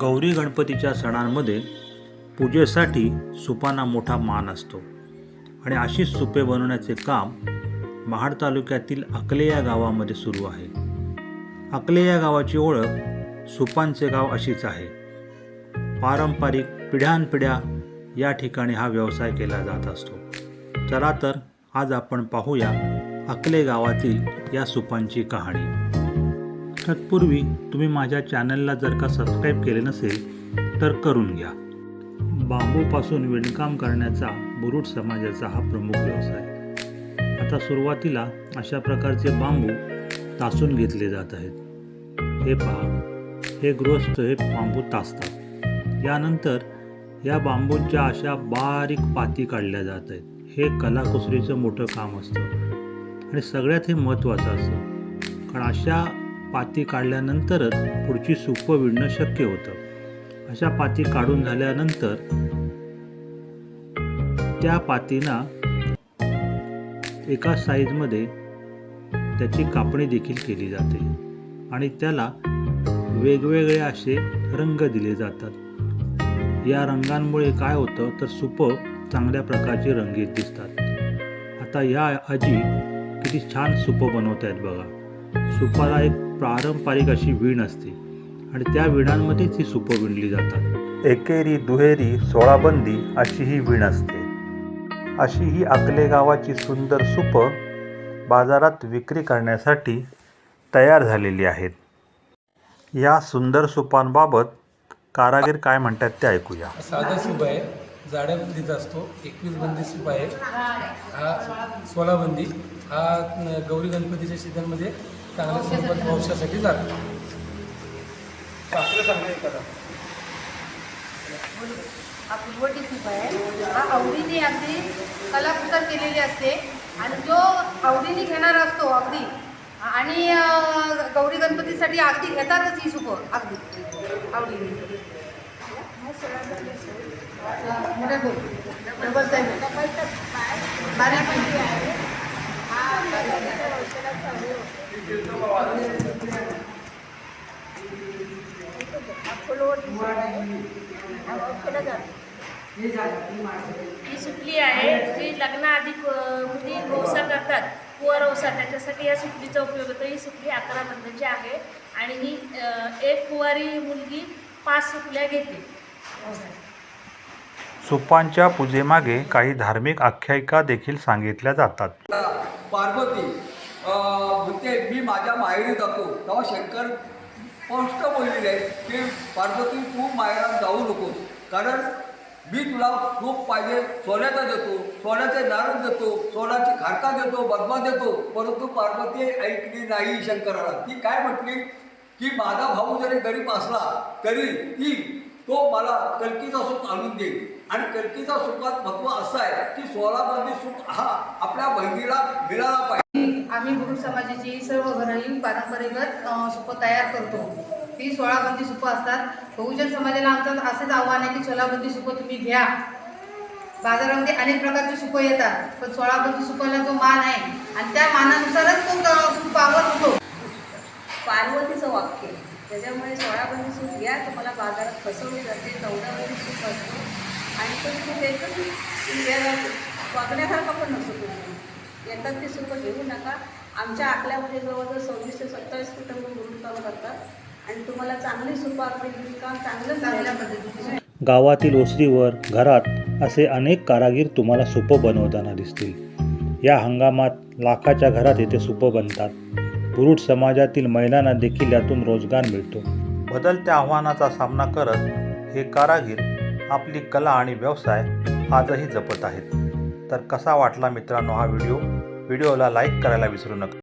गौरी गणपतीच्या सणांमध्ये पूजेसाठी सुपांना मोठा मान असतो. आणि अशीच सुपे बनवण्याचे काम महाड तालुक्यातील अकले या गावामध्ये सुरू आहे. अकले या गावाची ओळख सुपांचे गाव अशीच आहे. पारंपरिक पिढ्यानपिढ्या या ठिकाणी हा व्यवसाय केला जात असतो. चला तर आज आपण पाहूया अकले गावातील या सुपांची कहाणी. तत्पूर्वी तुम्ही माझ्या चॅनलला जर का सबस्क्राईब केले नसेल तर करून घ्या. बांबूपासून विणकाम करण्याचा बुरुड समाजाचा हा प्रमुख व्यवसाय. आता सुरुवातीला अशा प्रकारचे बांबू तासून घेतले जात आहेत. हे पहा हे गृहस्थ हे बांबू तासतात. यानंतर या बांबूंच्या अशा बारीक पाती काढल्या जात आहेत. हे कलाकुसरीचं मोठं काम असतं. आणि सगळ्यात हे महत्त्वाचं असतं. कारण अशा पाती काढल्यानंतरच पुढची सुपं विणणं शक्य होतं. अशा पाती काढून झाल्यानंतर त्या पातीना एका साईजमध्ये त्याची कापणी देखील केली जाते आणि त्याला वेगवेगळे असे रंग दिले जातात. या रंगांमुळे काय होतं तर सुपं चांगल्या प्रकारची रंगीत दिसतात. आता या आजी किती छान सुपं बनवत आहेत बघा. सुपाला एक पारंपरिक अशी वीण असते. आणि त्या विणांमध्येच ही सुपं विणली जातात. एकेरी दुहेरी सोळाबंदी अशी ही वीण असते. अशी ही अकले गावाची सुंदर सुपं बाजारात विक्री करण्यासाठी तयार झालेली आहेत. या सुंदर सुपांबाबत कारागीर काय म्हणतात ते ऐकूया. साधा सूप आहे. जाड्या बंदीचा असतो. एकवीस बंदी सूप आहे. हा सोळा बंदी हा गौरी गणपतीच्या सीझनमध्ये चांगल्या स्वरूपात वंशासाठी जातो शास्त्र सांगा एखादा. हा फुलवटी सूप आहे. हा आवडीने अगदी कलाकुसर केलेली असते. आणि जो आवडीने घेणारा असतो अगदी. आणि गौरी गणपतीसाठी अगदी घेतातच ही सूपं अगदी. आवडीने. मोठ्या बोल डबल आहे ही सुटली आहे. जी लग्नाआधी मुली वौसा करतात कुवर वौसा त्याच्यासाठी या सुटलीचा उपयोग होतो. ही सुटली अकरा बंदाची आहे. आणि ही एक कुवारी मुलगी पाच सुटल्या घेते. सुपांच्या पूजेमागे काही धार्मिक आख्यायिका देखील सांगितल्या जातात. पार्वती म्हणजे म्हणते मी माझ्या माहेरी जातो. तेव्हा शंकर स्पष्ट बोललेले आहे की पार्वती तू माहेरात जाऊ नकोस. कारण मी तुला खूप पाहिजे. सोन्याचा देतो. सोन्याचे नारण देतो. सोन्याची खारका देतो. बदमा देतो. परंतु पार्वती ऐकली नाही शंकराला. ती काय म्हटली? की माझा भाऊ जरी गरीब असला तरी ती तो मला कलकीचा सुख आणून देईल. आणि कलकीचा सुखात महत्त्व असं आहे की सोळा सुख हा आपल्या बहिणीला मिळाला पाहिजे. आम्ही गुरु समाजाची सर्व घराही पारंपरिक सुपं तयार करतो. ती सोळाबंदी सुपं असतात. बहुजन समाजाला आमचं असंच आव्हान आहे की सोळाबंदी सुपं तुम्ही घ्या. बाजारामध्ये अनेक प्रकारची सुपं येतात पण सोळाबंदी सुपाला जो मान आहे आणि त्या मानानुसारच तो सुपावर पावत होतो पार्वतीचं वाक्य त्याच्यामुळे सोळाबंदी सूप घ्या तुम्हाला बाजारात फसवली जाते चौदाबंदी सूप असतो. आणि तो तुम्ही त्याचं वागण्यासारखा पण नसतो तो सूप येतात ते सूप घेऊ नका आमच्या आकल्यामध्ये जवळजवळ सव्वीस ते सत्तावीस कुटुंब म्हणून काम करतात. आणि तुम्हाला चांगली सुपार काम चांगलं चांगल्या पद्धतीने गावातील ओसरीवर घरात असे अनेक कारागीर तुम्हाला सुपं बनवताना दिसतील. या हंगामात लाखाच्या घरात येथे सुपं बनतात. पुरुष समाजातील महिलांना देखील यातून रोजगार मिळतो. बदलत्या आव्हानाचा सामना करत हे कारागीर आपली कला आणि व्यवसाय आजही जपत आहेत. तर कसा वाटला मित्रांनो हा व्हिडिओ? व्हिडिओला लाईक करायला विसरू नका.